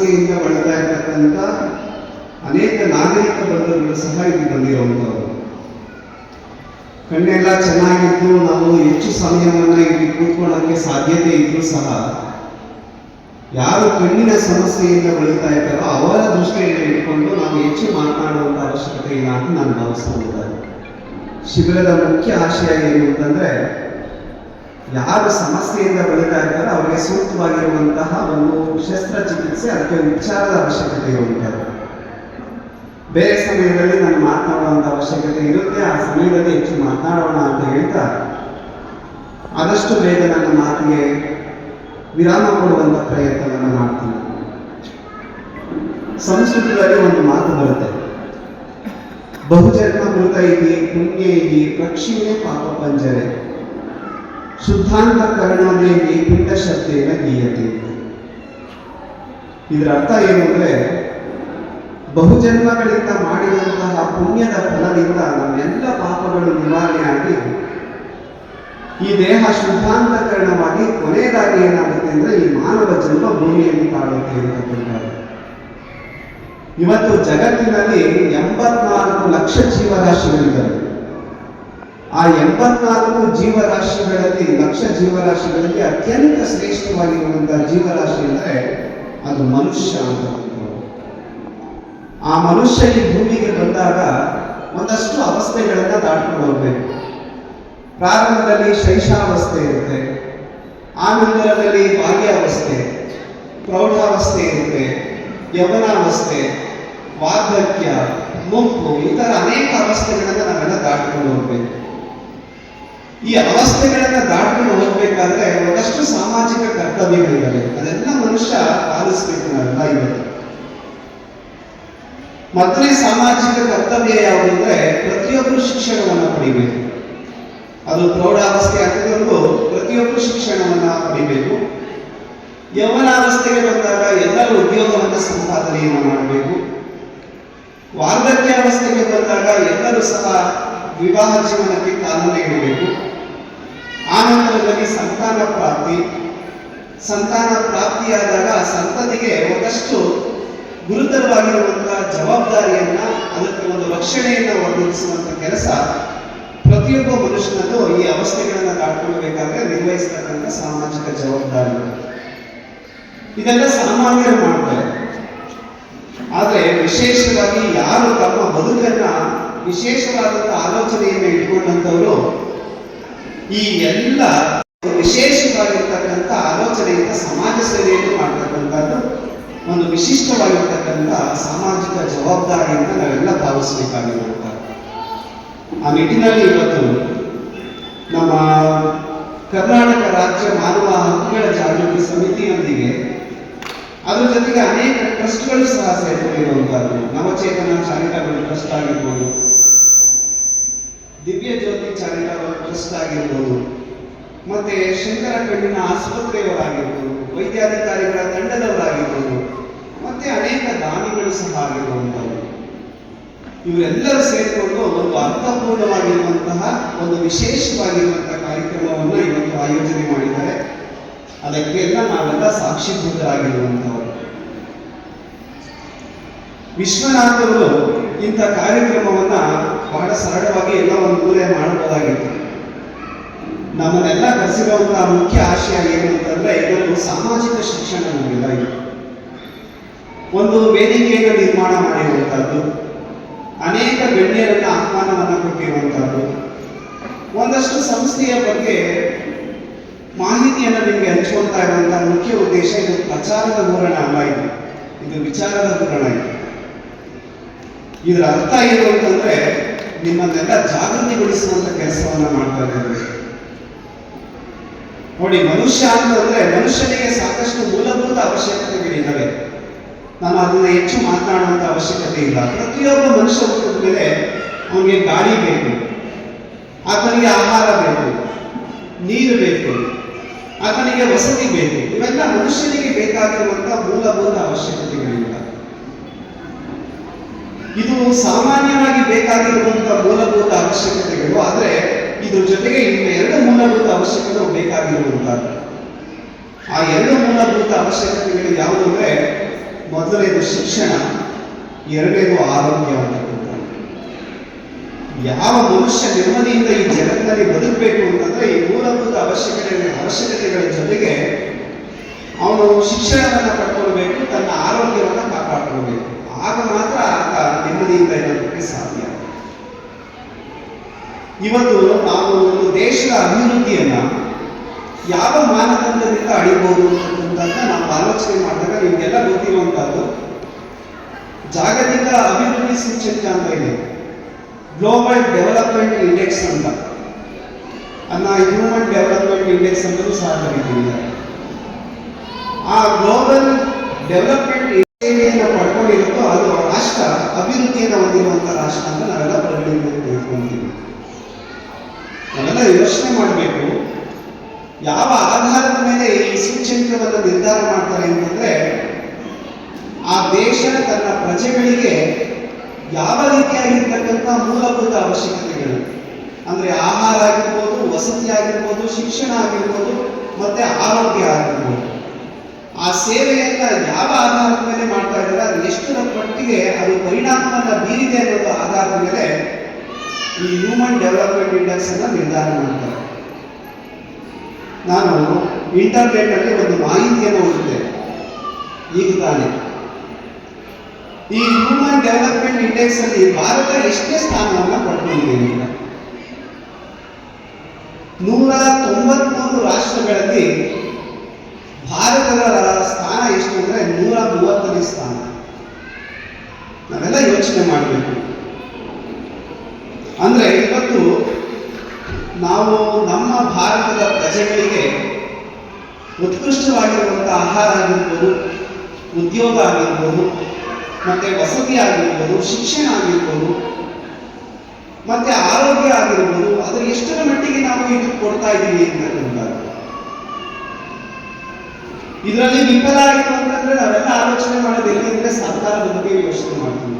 ಸಮಸ್ಯೆಯಿಂದ ಬಳಲ್ತಾ ಇರ್ತಕ್ಕಂಥ ಅನೇಕ ನಾಗರಿಕ ಬಂಧುಗಳು ಸಹ ಇಲ್ಲಿ ಬಂದಿರುವಂಥವ್ರು. ಕಣ್ಣೆಲ್ಲ ಚೆನ್ನಾಗಿದ್ದು, ನಾವು ಹೆಚ್ಚು ಸಮಯವನ್ನು ಇಲ್ಲಿ ಕೂತ್ಕೊಳ್ಳೋಕ್ಕೆ ಸಾಧ್ಯತೆ ಇದ್ರೂ ಸಹ ಯಾರು ಕಣ್ಣಿನ ಸಮಸ್ಯೆಯಿಂದ ಬಳಲ್ತಾ ಇದ್ದಾರೋ ಅವರ ದೃಷ್ಟಿಯನ್ನು ಇಟ್ಕೊಂಡು ನಾವು ಹೆಚ್ಚು ಮಾತನಾಡುವಂತ ಅವಶ್ಯಕತೆ ಇಲ್ಲ ಅಂತ ನಾನು ಭಾವಿಸ್ತಾ ಶಿಬಿರದ ಮುಖ್ಯ ಆಶಯ ಏನು ಅಂತಂದ್ರೆ ಯಾರು ಸಮಸ್ಯೆಯಿಂದ ಬಳಲ್ತಾ ಇದ್ದಾರೆ ಅವರಿಗೆ ಸೂಕ್ತವಾಗಿರುವಂತಹ ಒಂದು ಶಸ್ತ್ರಚಿಕಿತ್ಸೆ ಅದಕ್ಕೆ ವಿಚಾರದ ಅವಶ್ಯಕತೆ ಇರುವಂಥದ್ದು ಬೇರೆ ಸಮಯದಲ್ಲಿ ನಾನು ಮಾತನಾಡುವಂತ ಅವಶ್ಯಕತೆ ಇರುತ್ತೆ, ಆ ಸಮಯದಲ್ಲಿ ಹೆಚ್ಚು ಮಾತನಾಡೋಣ ಅಂತ ಹೇಳ್ತಾ ಆದಷ್ಟು ಬೇಗ ನನ್ನ ಮಾತಿಗೆ ವಿರಾಮ ಕೊಡುವಂತ ಪ್ರಯತ್ನವನ್ನು ಮಾಡ್ತೀನಿ. ಸಂಸ್ಕೃತದಲ್ಲಿ ಒಂದು ಮಾತು ಬರುತ್ತೆ. ಬಹುಜನ್ಮ ಮೃತ ಇದೆ ಪುಣ್ಯ ಇದೆ ಪಾಪ ಪಂಜರೆ. ಶುದ್ಧಾಂತ ಕರ್ಣೋದೇವಿ ಪಿಂಡ ಶಬ್ದೇನ ಗೀಯತೆ. ಇದರ ಅರ್ಥ ಏನು ಅಂದ್ರೆ, ಬಹುಜನ್ಮಗಳಿಂದ ಮಾಡಿದಂತಹ ಪುಣ್ಯದ ಫಲದಿಂದ ನಮ್ಮೆಲ್ಲ ಪಾಪಗಳು ನಿವಾರಣೆ ಆಗಿ, ಈ ದೇಹ ಶುದ್ಧಾಂತಕರಣವಾಗಿ ಕೊನೆಯದಾಗಿ ಏನಾಗುತ್ತೆ ಅಂದ್ರೆ ಈ ಮಾನವ ಜನ್ಮ ಭೂಮಿಯಲ್ಲಿ ತಾಳುತ್ತೆ ಅಂತಕ್ಕಂಥದ್ದು ಇವತ್ತು ಜಗತ್ತಿನಲ್ಲಿ ಎಂಬತ್ನಾಲ್ಕು ಲಕ್ಷ ಜೀವರಾಶಿಗಳಿದ್ದಾವೆ ಆ ಎಂಬತ್ನಾಲ್ಕು ಜೀವರಾಶಿಗಳಲ್ಲಿ, ಲಕ್ಷ ಜೀವರಾಶಿಗಳಲ್ಲಿ ಅತ್ಯಂತ ಶ್ರೇಷ್ಠವಾಗಿರುವಂತಹ ಜೀವರಾಶಿ ಅಂದರೆ ಅದು ಮನುಷ್ಯ ಅಂತ ಆ ಮನುಷ್ಯ ಈ ಭೂಮಿಗೆ ಬಂದಾಗ ಒಂದಷ್ಟು ಅವಸ್ಥೆಗಳನ್ನ ದಾಟ್ಕೊಂಡು ಹೋಗ್ಬೇಕು. ಪ್ರಾರಂಭದಲ್ಲಿ ಶೈಶಾವಸ್ಥೆ ಇರುತ್ತೆ ಆನಂತರದಲ್ಲಿ ಬಾಲ್ಯಾವಸ್ಥೆ, ಪ್ರೌಢಾವಸ್ಥೆ ಇರುತ್ತೆ, ಯವನಾವಸ್ಥೆ, ವಾರ್ಧಕ್ಯ ಮುಪ್ಪು ಇತರ ಅನೇಕ ಅವಸ್ಥೆಗಳನ್ನು ನಾವೆಲ್ಲ ದಾಟ್ಕೊಂಡು ಹೋಗ್ಬೇಕು. ಈ ಅವಸ್ಥೆಗಳನ್ನ ದಾಟ್ಕೊಂಡು ಹೋಗ್ಬೇಕಾದ್ರೆ ಒಂದಷ್ಟು ಸಾಮಾಜಿಕ ಕರ್ತವ್ಯಗಳಿದ್ದಾವೆ. ಅದೆಲ್ಲ ಮನುಷ್ಯ ಪಾಲಿಸ್ಬೇಕು ನಾವೆಲ್ಲ ಇವತ್ತು ಮೊದಲನೇ ಸಾಮಾಜಿಕ ಕರ್ತವ್ಯ ಯಾವುದು ಅಂದ್ರೆ ಪ್ರತಿಯೊಬ್ಬರು ಶಿಕ್ಷಣವನ್ನ ಪಡಿಬೇಕು. ಅದು ಪ್ರೌಢಾವಸ್ಥೆ ಆಗಿದ್ದರೂ ಪ್ರತಿಯೊಬ್ಬರು ಶಿಕ್ಷಣವನ್ನ ಪಡಿಬೇಕು. ಯೌವನಾವಸ್ಥೆಗೆ ಬಂದಾಗ ಎಲ್ಲರೂ ಉದ್ಯೋಗವನ್ನು ಸಂಪಾದನೆಯನ್ನು ಮಾಡಬೇಕು. ವಾರ್ಧಕ್ಯಾವಸ್ಥೆಗೆ ಬಂದಾಗ ಎಲ್ಲರೂ ಸಹ ವಿವಾಹ ಜೀವನಕ್ಕೆ ಕಾನೂನು ಇಡಬೇಕು. ಆನಂತರದಲ್ಲಿ ಸಂತಾನ ಪ್ರಾಪ್ತಿ. ಸಂತಾನ ಪ್ರಾಪ್ತಿಯಾದಾಗ ಸಂತತಿಗೆ ಒಂದಷ್ಟು ಗುರುತರವಾಗಿರುವಂತಹ ಜವಾಬ್ದಾರಿಯನ್ನ, ಅದಕ್ಕೆ ಒಂದು ರಕ್ಷಣೆಯನ್ನು ಒದಗಿಸುವಂತ ಕೆಲಸ ಪ್ರತಿಯೊಬ್ಬ ಮನುಷ್ಯನಲ್ಲೂ ಈ ಅವಸ್ಥೆಗಳನ್ನು ದಾಟ್ಕೊಳ್ಬೇಕಾದ್ರೆ ನಿರ್ವಹಿಸ್ತಕ್ಕಂಥ ಸಾಮಾಜಿಕ ಜವಾಬ್ದಾರಿ ಇದೆಲ್ಲ ಸಾಮಾನ್ಯರು ಮಾಡ್ತಾರೆ. ಆದರೆ ವಿಶೇಷವಾಗಿ ಯಾರು ತಮ್ಮ ಬದುಕನ್ನ ವಿಶೇಷವಾದಂತಹ ಆಲೋಚನೆಯನ್ನು ಇಟ್ಕೊಂಡಂತವರು ಈ ಎಲ್ಲ ವಿಶೇಷವಾಗಿರ್ತಕ್ಕಂಥ ಆಲೋಚನೆಯಿಂದ ಸಮಾಜ ಸೇವೆಯನ್ನು ಮಾಡ್ತಕ್ಕಂಥದ್ದು ಒಂದು ವಿಶಿಷ್ಟವಾಗಿರ್ತಕ್ಕಂಥ ಸಾಮಾಜಿಕ ಜವಾಬ್ದಾರಿಯಿಂದ ನಾವೆಲ್ಲ ಭಾವಿಸಬೇಕಾಗಿರುವಂಥ ಆ ನಿಟ್ಟಿನಲ್ಲಿ ಇವತ್ತು ನಮ್ಮ ಕರ್ನಾಟಕ ರಾಜ್ಯ ಮಾನವ ಹಕ್ಕುಗಳ ಜಾಗೃತಿ ಸಮಿತಿಯೊಂದಿಗೆ ಅದರ ಜೊತೆಗೆ ಅನೇಕ ಟ್ರಸ್ಟ್ಗಳು ಸಹ ಸೇರ್ಕೊಂಡಿರುವಂತಹದ್ದು ನವಚೇತನ ಚಾರಿಟಬಲ್ ಟ್ರಸ್ಟ್ ಆಗಿರ್ಬೋದು ದಿವ್ಯ ಜ್ಯೋತಿ ಚಾರಿಟಬಲ್ ಟ್ರಸ್ಟ್ ಆಗಿರ್ಬೋದು ಮತ್ತೆ ಶಂಕರ ಕಣ್ಣಿನ ಆಸ್ಪತ್ರೆಯವರಾಗಿರ್ಬೋದು ವೈದ್ಯಾಧಿಕಾರಿಗಳ ತಂಡದವರಾಗಿರ್ಬೋದು ಮತ್ತೆ ಅನೇಕ ದಾನಿಗಳು ಸಹ ಆಗಿರುವಂಥವು. ಇವರೆಲ್ಲರೂ ಸೇರಿಕೊಂಡು ಒಂದು ಅರ್ಥಪೂರ್ಣವಾಗಿರುವಂತಹ, ಒಂದು ವಿಶೇಷವಾಗಿರುವಂತಹ ಕಾರ್ಯಕ್ರಮವನ್ನು ಇವತ್ತು ಆಯೋಜನೆ ಮಾಡಿದ್ದಾರೆ. ಅದಕ್ಕೆಲ್ಲ ನಾವೆಲ್ಲ ಸಾಕ್ಷೀಭೂತರಾಗಿರುವಂಥವರು. ವಿಶ್ವನಾಥರು ಇಂಥ ಕಾರ್ಯಕ್ರಮವನ್ನ ಬಹಳ ಸರಳವಾಗಿ ಎಲ್ಲ ಒಂದು ಮೂಲೆ ಮಾಡಬಹುದಾಗಿತ್ತು. ನಮ್ಮನ್ನೆಲ್ಲ ಕರೆಸಿರುವಂತಹ ಮುಖ್ಯ ಆಶಯ ಏನು ಅಂತಂದ್ರೆ, ಇದೊಂದು ಸಾಮಾಜಿಕ ಶಿಕ್ಷಣ ನಮಗೆಲ್ಲ ಇದೆ. ಒಂದು ವೇದಿಕೆಯನ್ನು ನಿರ್ಮಾಣ ಮಾಡಿರುವಂತಹದ್ದು, ಅನೇಕ ಗಣ್ಯರನ್ನ ಆಹ್ವಾನವನ್ನು ಕೊಟ್ಟಿರುವಂತಹದ್ದು. ಒಂದಷ್ಟು ಸಂಸ್ಥೆಯ ಬಗ್ಗೆ ಮಾಹಿತಿಯನ್ನು ನಿಮಗೆ ಹಂಚುವಂತ ಇರುವಂತಹ ಮುಖ್ಯ ಉದ್ದೇಶ ಇದು ಪ್ರಚಾರದ ಹೂರಣ ಅಲ್ಲ ಇದು. ಇದು ವಿಚಾರದ ಹೂರಣ ಇದೆ. ಇದರ ಅರ್ಥ ಏನು ಅಂತಂದ್ರೆ ನಿಮ್ಮನ್ನೆಲ್ಲ ಜಾಗೃತಿಗೊಳಿಸುವಂತ ಕೆಲಸವನ್ನ ಮಾಡ್ತಾ ಇದ್ದೇವೆ ನೋಡಿ, ಮನುಷ್ಯ ಅಂತಂದ್ರೆ ಮನುಷ್ಯನಿಗೆ ಸಾಕಷ್ಟು ಮೂಲಭೂತ ಅವಶ್ಯಕತೆಗಳಿದ್ದಾವೆ ನಾನು ಅದನ್ನ ಹೆಚ್ಚು ಮಾತನಾಡುವಂತ ಅವಶ್ಯಕತೆ ಇಲ್ಲ. ಪ್ರತಿಯೊಬ್ಬ ಮನುಷ್ಯ ಹುಟ್ಟಿದ ಮೇಲೆ ಅವನಿಗೆ ಗಾಳಿ ಬೇಕು, ಆತನಿಗೆ ಆಹಾರ ಬೇಕು, ನೀರು ಬೇಕು, ಆತನಿಗೆ ವಸತಿ ಬೇಕು. ಇವೆಲ್ಲ ಮನುಷ್ಯನಿಗೆ ಬೇಕಾಗಿರುವಂತಹ ಮೂಲಭೂತ ಅವಶ್ಯಕತೆಗಳಿಲ್ಲ ಇದು ಸಾಮಾನ್ಯವಾಗಿ ಬೇಕಾಗಿರುವಂತಹ ಮೂಲಭೂತ ಅವಶ್ಯಕತೆಗಳು, ಆದ್ರೆ ಇದ್ರ ಜೊತೆಗೆ ಇನ್ನು ಎರಡು ಮೂಲಭೂತ ಅವಶ್ಯಕತೆಗಳು ಬೇಕಾಗಿರುವಂತಹ ಆ ಎರಡು ಮೂಲಭೂತ ಅವಶ್ಯಕತೆಗಳು ಯಾವುದು ಅಂದ್ರೆ, ಮೊದಲನೇದು ಶಿಕ್ಷಣ, ಎರಡನೇದು ಆರೋಗ್ಯ ಅಂತಕ್ಕಂಥದ್ದು. ಯಾವ ಮನುಷ್ಯ ನೆಮ್ಮದಿಯಿಂದ ಈ ಜಗತ್ತಿನಲ್ಲಿ ಬದುಕಬೇಕು ಅಂತಂದ್ರೆ ಈ ಮೂಲಭೂತ ಅವಶ್ಯಕತೆ ಅವಶ್ಯಕತೆಗಳ ಜೊತೆಗೆ ಅವನು ಶಿಕ್ಷಣವನ್ನು ಪಡ್ಕೊಳ್ಬೇಕು, ತನ್ನ ಆರೋಗ್ಯವನ್ನು ಕಾಪಾಡ್ಕೊಳ್ಬೇಕು. ಆಗ ಮಾತ್ರ ಆತ ನೆಮ್ಮದಿಯಿಂದ ಇರೋದಕ್ಕೆ ಸಾಧ್ಯ. ಇವತ್ತು ನಾವು ಒಂದು ದೇಶದ ಅಭಿವೃದ್ಧಿಯನ್ನ ಯಾವ ಮಾನದಂಡದಿಂದ ಅಳಿಬಹುದು ಅಂತಕ್ಕಂಥದ್ದನ್ನ ನಾವು ಆಲೋಚನೆ ಮಾಡಿದಾಗ ನಿಮಗೆಲ್ಲ ಗೊತ್ತಿರುವಂತಹದ್ದು, ಜಾಗತಿಕ ಅಭಿವೃದ್ಧಿ ಸೂಚ್ಯಂಕ ಅಂತ ಇದೆ. ಗ್ಲೋಬಲ್ ಡೆವಲಪ್ಮೆಂಟ್ ಇಂಡೆಕ್ಸ್ ಅಂತ. ಅನ್ನ ಹ್ಯೂಮನ್ ಡೆವಲಪ್ಮೆಂಟ್ ಇಂಡೆಕ್ಸ್ ಅಂತಲೂ ಸಹ ಕರಿತೀವಿ. ಆ ಗ್ಲೋಬಲ್ ಡೆವಲಪ್ಮೆಂಟ್ ಏರಿಯನ್ನು ಪಡ್ಕೊಂಡಿರುತ್ತೋ ಅದು ರಾಷ್ಟ್ರ ಅಭಿವೃದ್ಧಿಯನ್ನು ಹೊಂದಿರುವಂಥ ರಾಷ್ಟ್ರ ಅಂತ ನಾವೆಲ್ಲ ಪರಿಗಣನೆ ತೆಗೆದುಕೊಂತೀವಿ ನಾವೆಲ್ಲ ಯೋಚನೆ ಮಾಡಬೇಕು, ಯಾವ ಆಧಾರದ ಮೇಲೆ ಈ ಸೂಚ್ಯಂಕವನ್ನು ನಿರ್ಧಾರ ಮಾಡ್ತಾರೆ ಅಂತಂದ್ರೆ, ಆ ದೇಶ ತನ್ನ ಪ್ರಜೆಗಳಿಗೆ ಯಾವ ರೀತಿಯಾಗಿರ್ತಕ್ಕಂಥ ಮೂಲಭೂತ ಅವಶ್ಯಕತೆಗಳು. ಅಂದ್ರೆ ಆಹಾರ ಆಗಿರ್ಬೋದು, ವಸತಿ ಆಗಿರ್ಬೋದು, ಶಿಕ್ಷಣ ಆಗಿರ್ಬೋದು, ಮತ್ತೆ ಆರೋಗ್ಯ ಆಗಿರ್ಬೋದು. ಆ ಸೇವೆಯನ್ನ ಯಾವ ಆಧಾರದ ಮೇಲೆ ಮಾಡ್ತಾ ಇದ್ದಾರೆ ಅದು ಎಷ್ಟರ ಮಟ್ಟಿಗೆ ಅದು ಪರಿಣಾಮವನ್ನ ಬೀರಿದೆ ಅನ್ನೋದು ಆಧಾರದ ಮೇಲೆ ಈ ಹ್ಯೂಮನ್ ಡೆವಲಪ್ಮೆಂಟ್ ಇಂಡೆಕ್ಸ್ ಅನ್ನ ನಿರ್ಧಾರ ಮಾಡ್ತಾರೆ. ನಾನು ಇಂಟರ್ನೆಟ್ ಅಲ್ಲಿ ಒಂದು ಮಾಹಿತಿಯನ್ನು ಓದಿದ್ದೆ ಈಗ ತಾನೆ. ಈ ಹ್ಯೂಮನ್ ಡೆವಲಪ್ಮೆಂಟ್ ಇಂಡೆಕ್ಸ್ ಅಲ್ಲಿ ಭಾರತ ಎಷ್ಟೇ ಸ್ಥಾನವನ್ನು ಪಡ್ಕೊಂಡಿದೆ ಈಗ. ನೂರ ತೊಂಬತ್ಮೂರು ರಾಷ್ಟ್ರಗಳಲ್ಲಿ ಭಾರತದ ಸ್ಥಾನ ಎಷ್ಟು ಅಂದರೆ ನೂರ ಮೂವತ್ತನೇ ಸ್ಥಾನ. ನಾವೆಲ್ಲ ಯೋಚನೆ ಮಾಡಬೇಕು. ಅಂದರೆ ಇವತ್ತು ನಾವು ನಮ್ಮ ಭಾರತದ ಪ್ರಜೆಗಳಿಗೆ ಉತ್ಕೃಷ್ಟವಾಗಿರುವಂಥ ಆಹಾರ ಆಗಿರ್ಬೋದು, ಉದ್ಯೋಗ ಆಗಿರ್ಬೋದು, ಮತ್ತು ವಸತಿ ಆಗಿರ್ಬೋದು, ಶಿಕ್ಷಣ ಆಗಿರ್ಬೋದು, ಮತ್ತು ಆರೋಗ್ಯ ಆಗಿರ್ಬೋದು ಅದು ಎಷ್ಟರ ಮಟ್ಟಿಗೆ ನಾವು ಇದು ಕೊಡ್ತಾ ಇದ್ದೀವಿ ಅಂತಕ್ಕಂಥದ್ದು ಇದರಲ್ಲಿ ವಿಫಲ ಅಂತಂದ್ರೆ ನಾವೆಲ್ಲ ಆಲೋಚನೆ ಮಾಡೋದು ಅಂದ್ರೆ ಸರ್ಕಾರದ ಬಗ್ಗೆ ಯೋಚನೆ ಮಾಡ್ತೀವಿ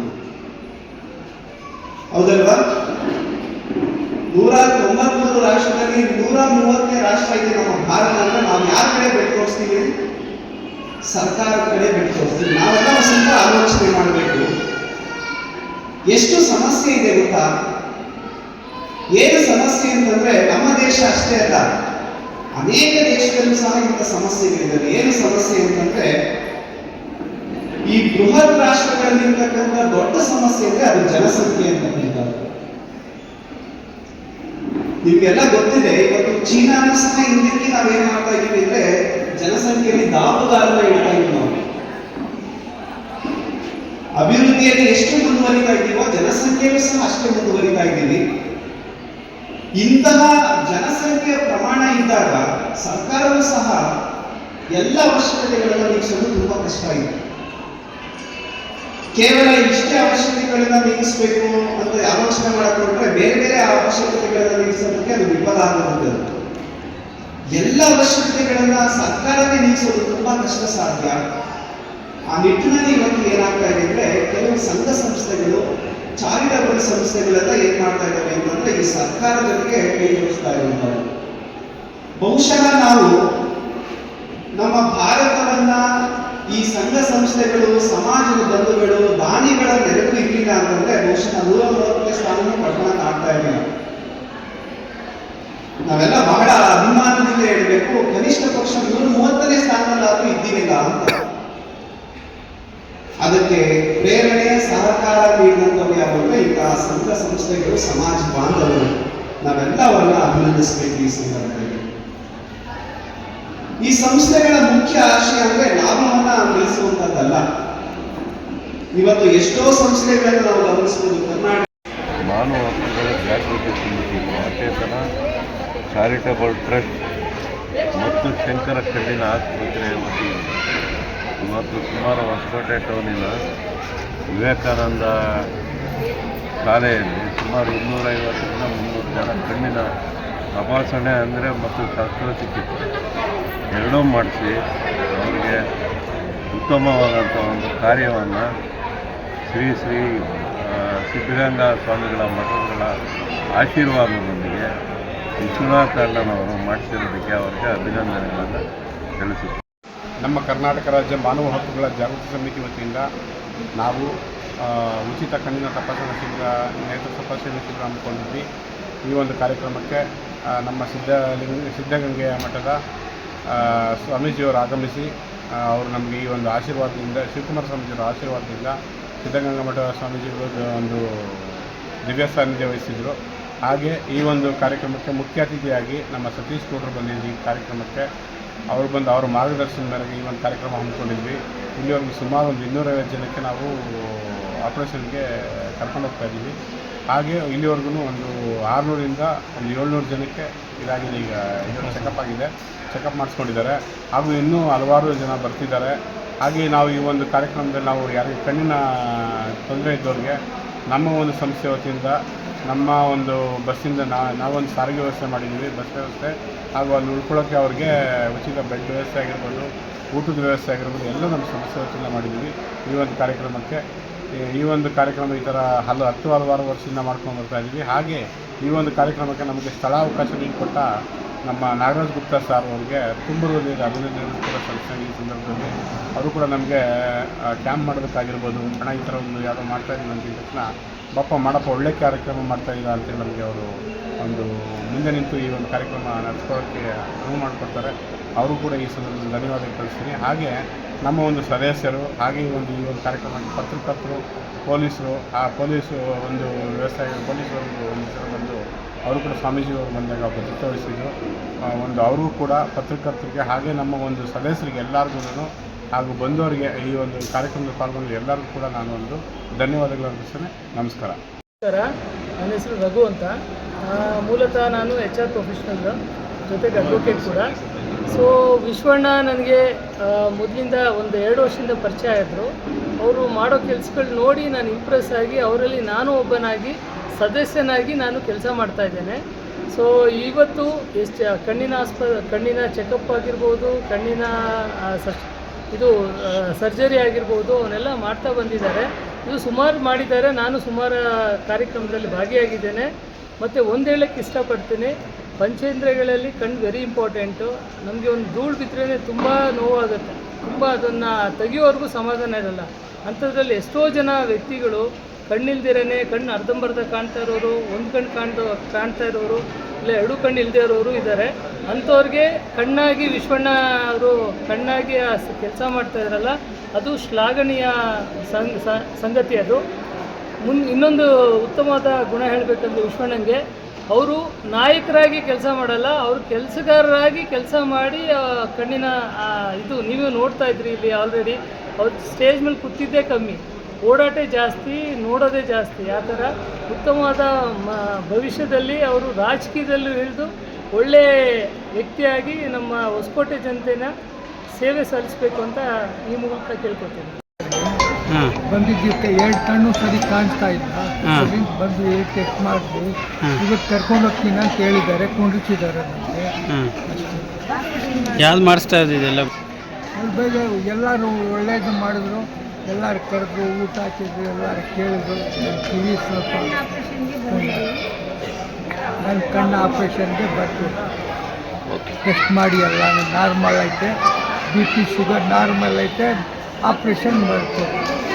ಹೌದಲ್ವಾ? ನೂರ ತೊಂಬತ್ಮೂರು ರಾಷ್ಟ್ರದಲ್ಲಿ ನೂರ ಮೂವತ್ತನೇ ರಾಷ್ಟ್ರ ಇದೆ ನಮ್ಮ ಭಾರತ ಅಂದ್ರೆ ನಾವು ಯಾರ ಕಡೆ ಬೆಟ್ಟು ತೋರಿಸ್ತೀವಿ ಸರ್ಕಾರದ ಕಡೆ ಬೆಟ್ಟು ತೋರಿಸ್ತೀವಿ ನಾವೆಲ್ಲ ಸ್ವಲ್ಪ ಆಲೋಚನೆ ಮಾಡಬೇಕು. ಎಷ್ಟು ಸಮಸ್ಯೆ ಇದೆ ಗೊತ್ತಾ? ಏನು ಸಮಸ್ಯೆ ಅಂತಂದ್ರೆ ನಮ್ಮ ದೇಶ ಅಷ್ಟೇ ಅಲ್ಲ. ಅನೇಕ ದೇಶದಲ್ಲೂ ಸಹ ಇಂಥ ಸಮಸ್ಯೆಗಳಿದ್ದಾವೆ. ಏನು ಸಮಸ್ಯೆ ಅಂತಂದ್ರೆ, ಈ ಬೃಹತ್ ರಾಷ್ಟ್ರಗಳಲ್ಲಿ ಇರ್ತಕ್ಕಂಥ ದೊಡ್ಡ ಸಮಸ್ಯೆ ಅಂದ್ರೆ ಅದು ಜನಸಂಖ್ಯೆ ಅಂತ ಹೇಳ್ತಾರೆ. ನಿಮ್ಗೆಲ್ಲ ಗೊತ್ತಿದೆ, ಇವತ್ತು ಚೀನಾನು ಸಹ ಹಿಂದಕ್ಕೆ ನಾವೇನ್ ಮಾಡ್ತಾ ಇದೀವಿ ಅಂದ್ರೆ ಜನಸಂಖ್ಯೆಯಲ್ಲಿ ದಾಪುಗಾರನ ಇಡ್ತಾ ಇದ್ವಿ ನಾವು. ಅಭಿವೃದ್ಧಿಯಲ್ಲಿ ಎಷ್ಟು ಮುಂದುವರಿತಾ ಇದ್ದೀವೋ ಜನಸಂಖ್ಯೆಯಲ್ಲೂ ಸಹ ಅಷ್ಟೇ ಮುಂದುವರಿತಾ ಇದ್ದೀವಿ. ಇಂತಹ ಜನಸಂಖ್ಯೆಯ ಇದ್ದಾಗ ಸರ್ಕಾರವೂ ಸಹ ಎಲ್ಲ ಅವಶ್ಯಕತೆಗಳನ್ನು ನೀಗಿಸಲು ತುಂಬಾ ಕಷ್ಟ ಇದೆ ಕೇವಲ ಇಷ್ಟೇ ಅವಶ್ಯಕತೆಗಳನ್ನ ನೀಗಿಸಬೇಕು ಅಂತ ಆಲೋಚನೆ ಮಾಡಿಕೊಂಡ್ರೆ ಬೇರೆ ಬೇರೆ ಅವಶ್ಯಕತೆಗಳನ್ನ ನೀಗಿಸೋದಕ್ಕೆ ಅದು ವಿಫಲ ಆಗುವಂಥದ್ದು. ಎಲ್ಲ ಅವಶ್ಯಕತೆಗಳನ್ನ ಸರ್ಕಾರವೇ ನೀಗಿಸೋದು ತುಂಬಾ ಕಷ್ಟ ಸಾಧ್ಯ. ಆ ನಿಟ್ಟಿನಲ್ಲಿ ಇವತ್ತು ಏನಾಗ್ತಾ ಇದೆ ಅಂದ್ರೆ ಕೆಲವು ಸಂಘ ಸಂಸ್ಥೆಗಳು, ಚಾರಿಟಬಲ್ ಸಂಸ್ಥೆಗಳೆಲ್ಲ ಏನ್ ಮಾಡ್ತಾ ಇದ್ದಾವೆ ಅಂತಂದ್ರೆ ಈ ಸರ್ಕಾರ ಜೊತೆಗೆ ಕೈ ಜೋಡಿಸ್ತಾ ಇರುವಂತದ್ದು ಬಹುಶಃ ನಾವು ನಮ್ಮ ಭಾರತವನ್ನ ಈ ಸಂಘ ಸಂಸ್ಥೆಗಳು, ಸಮಾಜದ ಬಂಧುಗಳು, ದಾನಿಗಳ ನೆರವು ಇರಲಿಲ್ಲ ಅಂತಂದ್ರೆ ಬಹುಶಃ ನೂರ ಮೂವತ್ತನೇ ಸ್ಥಾನವನ್ನು ಪಡ್ಕೊಳಕ್ ಆಗ್ತಾ ಇರಲಿಲ್ಲ ನಾವೆಲ್ಲ ಬಹಳ ಅಭಿಮಾನದಿಂದ ಹೇಳಬೇಕು, ಕನಿಷ್ಠ ಪಕ್ಷ ನೂರ ಮೂವತ್ತನೇ ಸ್ಥಾನದಲ್ಲಾದ್ರೂ ಇದ್ದೀವಿಲ್ಲ ಅಂತ. ಅದಕ್ಕೆ ಪ್ರೇರಣೆ, ಸಹಕಾರ ನೀಡಿದಂಥವ್ರು ಯಾವಂದ್ರೆ ಇಂತಹ ಸಂಘ ಸಂಸ್ಥೆಗಳು, ಸಮಾಜ ಬಾಂಧವರು. ನಾವೆಲ್ಲ ಅವರನ್ನ ಅಭಿನಂದಿಸಬೇಕು ಈ ಸಂದರ್ಭದಲ್ಲಿ. ಈ ಸಂಸ್ಥೆಗಳ ಮುಖ್ಯ ಆಶಯ ಅಂದ್ರೆ ಲಾಭವನ್ನ ಗಳಿಸುವಂತದ್ದಲ್ಲ ಇವತ್ತು ಎಷ್ಟೋ ಸಂಸ್ಥೆಗಳನ್ನು ನಾವು ಗಮನಿಸಬಹುದು ಕರ್ನಾಟಕ ಮಾನವ ಹಕ್ಕುಗಳ ಜಾಗೃತಿ ಸಮಿತಿ ಚಾರಿಟಬಲ್ ಟ್ರಸ್ಟ್ ಮತ್ತು ಶಂಕರ ಕಲ್ಲಿನ ಆಸ್ಪತ್ರೆ ಇವತ್ತು ಸುಮಾರು ಹೊಸಕೋಟೆ ಟೌನಿನ ವಿವೇಕಾನಂದ ಶಾಲೆಯಲ್ಲಿ ಸುಮಾರು ಇನ್ನೂರೈವತ್ತರಿಂದ ಮುನ್ನೂರು ಜನ ಕಣ್ಣಿನ ತಪಾಸಣೆ ಅಂದರೆ ಮತ್ತು ಶಸ್ತ್ರಚಿಕಿತ್ಸೆ. ಎರಡೂ ಮಾಡಿಸಿ ಅವರಿಗೆ ಉತ್ತಮವಾದಂಥ ಒಂದು ಕಾರ್ಯವನ್ನು ಶ್ರೀ ಶ್ರೀ ಸಿದ್ಧಗಂಗಾ ಸ್ವಾಮಿಗಳ ಮಠಗಳ ಆಶೀರ್ವಾದದೊಂದಿಗೆ ವಿಶ್ವನಾಥ ಅಣ್ಣನವರು ಮಾಡಿಸಿರೋದಕ್ಕೆ ಅವರಿಗೆ ಅಭಿನಂದನೆಗಳನ್ನು ತಿಳಿಸುತ್ತೇವೆ ನಮ್ಮ ಕರ್ನಾಟಕ ರಾಜ್ಯ ಮಾನವ ಹಕ್ಕುಗಳ ಜಾಗೃತಿ ಸಮಿತಿ ವತಿಯಿಂದ ನಾವು ಉಚಿತ ಕಣ್ಣಿನ ತಪಾಸಣಾ ಶಿಬಿರ, ನೇತ್ರ ತಪಾಸಣೆ ಶಿಬಿರ ಹಮ್ಮಿಕೊಂಡಿದ್ವಿ. ಈ ಒಂದು ಕಾರ್ಯಕ್ರಮಕ್ಕೆ ನಮ್ಮ ಸಿದ್ಧಲಿಂಗ ಸಿದ್ಧಗಂಗೆಯ ಮಠದ ಸ್ವಾಮೀಜಿಯವರು ಆಗಮಿಸಿ ಅವರು ನಮಗೆ ಈ ಒಂದು ಆಶೀರ್ವಾದದಿಂದ, ಶಿವಕುಮಾರ ಸ್ವಾಮೀಜಿಯವರ ಆಶೀರ್ವಾದದಿಂದ ಸಿದ್ಧಗಂಗಾ ಮಠದ ಸ್ವಾಮೀಜಿಗಳು ಒಂದು ದಿವ್ಯ ಸಾನ್ನಿಧ್ಯ ವಹಿಸಿದರು. ಹಾಗೆ ಈ ಒಂದು ಕಾರ್ಯಕ್ರಮಕ್ಕೆ ಮುಖ್ಯ ಅತಿಥಿಯಾಗಿ ನಮ್ಮ ಸತೀಶ್ ಗೌಡರು ಬಂದಿದ್ದು ಈ ಕಾರ್ಯಕ್ರಮಕ್ಕೆ. ಅವರು ಬಂದು ಅವರ ಮಾರ್ಗದರ್ಶನ ಮೇರೆಗೆ ಈ ಒಂದು ಕಾರ್ಯಕ್ರಮ ಹಮ್ಮಿಕೊಂಡಿದ್ವಿ. ಇಲ್ಲಿವರೆಗೂ ಸುಮಾರು ಒಂದು ಇನ್ನೂರೈವತ್ತು ಜನಕ್ಕೆ ನಾವು ಆಪರೇಷನ್ಗೆ ಕರ್ಕೊಂಡು ಹೋಗ್ತಾ ಇದ್ದೀವಿ. ಹಾಗೆ ಇಲ್ಲಿವರೆಗೂ ಒಂದು ಆರುನೂರಿಂದ ಒಂದು ಏಳ್ನೂರು ಜನಕ್ಕೆ ಇದಾಗಿದೆ ಈಗ ಇದು ಚೆಕಪ್ ಆಗಿದೆ. ಚೆಕಪ್ ಮಾಡಿಸ್ಕೊಂಡಿದ್ದಾರೆ. ಹಾಗೂ ಇನ್ನೂ ಹಲವಾರು ಜನ ಬರ್ತಿದ್ದಾರೆ. ಹಾಗೆ ನಾವು ಈ ಒಂದು ಕಾರ್ಯಕ್ರಮದಲ್ಲಿ ನಾವು ಯಾರಿಗೆ ಕಣ್ಣಿನ ತೊಂದರೆ ಇದ್ದವ್ರಿಗೆ ನಮ್ಮ ಒಂದು ಸಂಸ್ಥೆ ವತಿಯಿಂದ, ನಮ್ಮ ಒಂದು ಬಸ್ಸಿಂದ ನಾ, ನಾವೊಂದು ಸಾರಿಗೆ ವ್ಯವಸ್ಥೆ ಮಾಡಿದ್ದೀವಿ. ಬಸ್ ವ್ಯವಸ್ಥೆ ಹಾಗೂ ಅಲ್ಲಿ ಉಳ್ಕೊಳ್ಳೋಕ್ಕೆ ಅವ್ರಿಗೆ ಉಚಿತ ಬೆಡ್ ವ್ಯವಸ್ಥೆ ಆಗಿರ್ಬೋದು, ಊಟದ ವ್ಯವಸ್ಥೆ ಆಗಿರ್ಬೋದು, ಎಲ್ಲ ನಮ್ಮ ಸಂಸ್ಥೆ ವತಿಯಿಂದ ಮಾಡಿದ್ದೀವಿ ಈ ಒಂದು ಕಾರ್ಯಕ್ರಮಕ್ಕೆ. ಈ- ಒಂದು ಕಾರ್ಯಕ್ರಮ ಈ ಥರ ಹಲ ಹತ್ತು, ಹಲವಾರು ವರ್ಷದಿಂದ ಮಾಡ್ಕೊಂಡು ಬರ್ತಾ ಇದ್ದೀವಿ. ಹಾಗೆ ಈ ಒಂದು ಕಾರ್ಯಕ್ರಮಕ್ಕೆ ನಮಗೆ ಸ್ಥಳಾವಕಾಶ ನೀಡಿಕೊಟ್ಟ ನಮ್ಮ ನಾಗರಾಜ್ ಗುಪ್ತಾ ಸರ್ ಅವರಿಗೆ ತುಂಬ ಅಭಿನಂದನೆ ಕೂಡ ಸಲ್ಲಿಸ್ತೀನಿ ಈ ಸಂದರ್ಭದಲ್ಲಿ. ಅವರು ಕೂಡ ನಮಗೆ ಕ್ಯಾಂಪ್ ಮಾಡೋದಕ್ಕಾಗಿರ್ಬೋದು, ಹಣ ಈ ಥರ ಒಂದು ಯಾವುದೋ ಮಾಡ್ತಾ ಇದ್ದೀವಿ ಅಂತಿದ್ದ ತಕ್ಷಣ ಪಾಪ ಮಾಡಪ್ಪ, ಒಳ್ಳೆ ಕಾರ್ಯಕ್ರಮ ಮಾಡ್ತಾ ಇಲ್ಲ ಅಂತೇಳಿ ನಮಗೆ ಅವರು ಒಂದು ಮುಂದೆ ನಿಂತು ಈ ಒಂದು ಕಾರ್ಯಕ್ರಮ ನಡೆಸ್ಕೊಳ್ಳೋಕ್ಕೆ ಅನುವು ಮಾಡಿಕೊಡ್ತಾರೆ. ಅವರು ಕೂಡ ಈ ಸಂದರ್ಭದಲ್ಲಿ ಧನ್ಯವಾದ ಕಳಿಸ್ತೀನಿ ಹಾಗೆ ನಮ್ಮ ಒಂದು ಸದಸ್ಯರು, ಹಾಗೆ ಒಂದು ಈ ಒಂದು ಕಾರ್ಯಕ್ರಮಕ್ಕೆ ಪತ್ರಕರ್ತರು, ಪೊಲೀಸರು, ಆ ಪೊಲೀಸು ಒಂದು ವ್ಯವಸ್ಥೆ ಪೊಲೀಸರು ಒಂದು ಬಂದು ಅವರು ಕೂಡ ಸ್ವಾಮೀಜಿಯವರು ಬಂದಾಗ ಭದ್ರತೆ ವಹಿಸಿದ್ರು ಒಂದು ಅವರು ಕೂಡ ಪತ್ರಕರ್ತರಿಗೆ ಹಾಗೆ ನಮ್ಮ ಒಂದು ಸದಸ್ಯರಿಗೆ ಎಲ್ಲರಿಗೂ ಹಾಗೂ ಬಂದವರಿಗೆ ಈ ಒಂದು ಕಾರ್ಯಕ್ರಮದಲ್ಲಿ ಪಾಲ್ಗೊಂಡು ಎಲ್ಲರಿಗೂ ಕೂಡ ನಾನು ಒಂದು ಧನ್ಯವಾದಗಳು ಅರ್ಪಿಸ್ತೇನೆ ನಮಸ್ಕಾರ. ನಮಸ್ಕಾರ. ನನ್ನ ಹೆಸರು ರಘು ಅಂತ. ಮೂಲತಃ ನಾನು ಎಚ್ ಆರ್ ಪ್ರೊಫೆಷ್ನಲ್ ಜೊತೆಗೆ ಅಡ್ವೊಕೇಟ್ ಕೂಡ. ಸೊ ವಿಶ್ವಣ್ಣ ನನಗೆ ಮೊದಲಿಂದ ಒಂದು ಎರಡು ವರ್ಷದಿಂದ ಪರಿಚಯ ಆದರು ಅವರು ಮಾಡೋ ಕೆಲಸಗಳು ನೋಡಿ ನಾನು ಇಂಪ್ರೆಸ್ ಆಗಿ ಅವರಲ್ಲಿ ನಾನು ಒಬ್ಬನಾಗಿ, ಸದಸ್ಯನಾಗಿ ನಾನು ಕೆಲಸ ಮಾಡ್ತಾ ಇದ್ದೇನೆ. ಸೊ ಇವತ್ತು ಎಷ್ಟು, ಕಣ್ಣಿನ ಆಸ್ಪ, ಕಣ್ಣಿನ ಚೆಕಪ್ ಆಗಿರ್ಬೋದು, ಕಣ್ಣಿನ ಇದು ಸರ್ಜರಿ ಆಗಿರ್ಬೋದು, ಅವನ್ನೆಲ್ಲ ಮಾಡ್ತಾ ಬಂದಿದ್ದಾರೆ. ಇದು ಸುಮಾರು ಮಾಡಿದ್ದಾರೆ. ನಾನು ಸುಮಾರು ಕಾರ್ಯಕ್ರಮದಲ್ಲಿ ಭಾಗಿಯಾಗಿದ್ದೇನೆ. ಮತ್ತು ಒಂದು ಹೇಳಕ್ಕೆ ಇಷ್ಟಪಡ್ತೀನಿ. ಪಂಚೇಂದ್ರಿಯಗಳಲ್ಲಿ ಕಣ್ಣು ವೆರಿ ಇಂಪಾರ್ಟೆಂಟು ನಮಗೆ ಒಂದು ಧೂಳು ಬಿದ್ದರೆ ತುಂಬ ನೋವಾಗುತ್ತೆ. ತುಂಬ ಅದನ್ನು ತೆಗಿಯೋವರೆಗೂ ಸಮಾಧಾನ ಇರಲ್ಲ. ಅಂಥದ್ರಲ್ಲಿ ಎಷ್ಟೋ ಜನ ವ್ಯಕ್ತಿಗಳು ಕಣ್ಣಿಲ್ದಿರೇ ಕಣ್ಣು ಅರ್ಧಂಬರ್ಧ ಕಾಣ್ತಾ ಇರೋರು, ಒಂದು ಕಣ್ಣು ಕಾಣ್ತಾ ಕಾಣ್ತಾ ಇರೋರು, ಇಲ್ಲ ಎರಡು ಕಣ್ಣು ಇಲ್ಲದೆ ಇರೋರು ಇದ್ದಾರೆ ಅಂಥವ್ರಿಗೆ ಕಣ್ಣಾಗಿ ವಿಶ್ವಣ್ಣ ಅವರು ಕಣ್ಣಾಗಿ ಕೆಲಸ ಮಾಡ್ತಾ ಇದ್ರಲ್ಲ, ಅದು ಶ್ಲಾಘನೀಯ ಸಂಗ್ ಸಂಗತಿ ಅದು. ಮುನ್ ಇನ್ನೊಂದು ಉತ್ತಮವಾದ ಗುಣ ಹೇಳಬೇಕಂದ್ರೆ ವಿಶ್ವಣ್ಣಂಗೆ ಅವರು ನಾಯಕರಾಗಿ ಕೆಲಸ ಮಾಡಲ್ಲ, ಅವರು ಕೆಲಸಗಾರರಾಗಿ ಕೆಲಸ ಮಾಡಿ ಕಣ್ಣಿನ ಇದು ನೀವು ನೋಡ್ತಾ ಇದ್ರಿ ಇಲ್ಲಿ ಆಲ್ರೆಡಿ ಅವ್ರ ಸ್ಟೇಜ್ ಮೇಲೆ ಕೂತಿದ್ದೇ ಕಮ್ಮಿ. ಓಡಾಟೆ ಜಾಸ್ತಿ, ನೋಡೋದೇ ಜಾಸ್ತಿ. ಆ ಥರ ಉತ್ತಮವಾದ, ಮ, ಭವಿಷ್ಯದಲ್ಲಿ ಅವರು ರಾಜಕೀಯದಲ್ಲೂ ಇಳಿದು ಒಳ್ಳೆ ವ್ಯಕ್ತಿಯಾಗಿ ನಮ್ಮ ಹೊಸಕೋಟೆ ಜನತೆನ ಸೇವೆ ಸಲ್ಲಿಸಬೇಕು ಅಂತ ಈ ಮೂಲಕ ಕೇಳ್ಕೊತೀನಿ. ಬಂದಿದ್ದಕ್ಕೆ ಎರಡು ಕಣ್ಣು ಸರಿ ಕಾಣಿಸ್ತಾ ಇಲ್ಲ. ಬಂದು ಬಂದು ಟೆಸ್ಟ್ ಮಾಡಿದ್ವಿ ಇವತ್ತು ಕರ್ಕೊಂಡು ಹೋಗ್ತೀನಿ ಅಂತ ಹೇಳಿದ್ದಾರೆ ಕುಂಡಿಸಿದ್ದಾರೆ ನನಗೆ ಯಾವ್ದು ಮಾಡಿಸ್ತಾ ಇದ್ದಿದ್ದೆಲ್ಲ ಎಲ್ಲರೂ ಒಳ್ಳೇದು ಮಾಡಿದ್ರು ಎಲ್ಲರೂ ಕರೆದ್ರು ಊಟ ಹಾಕಿದ್ರು ಎಲ್ಲರೂ ಕೇಳಿದ್ರು ನನ್ನ ಕಿವಿ ಸ್ವಲ್ಪ ನನ್ನ ಕಣ್ಣು ಆಪ್ರೇಷನ್ಗೆ ಬರ್ತದೆ. ಟೆಸ್ಟ್ ಮಾಡಿ ಎಲ್ಲ ನಾರ್ಮಲ್ ಐತೆ ಬಿ ಪಿ ಶುಗರ್ ನಾರ್ಮಲ್ ಐತೆ ऑपरेशन वर्क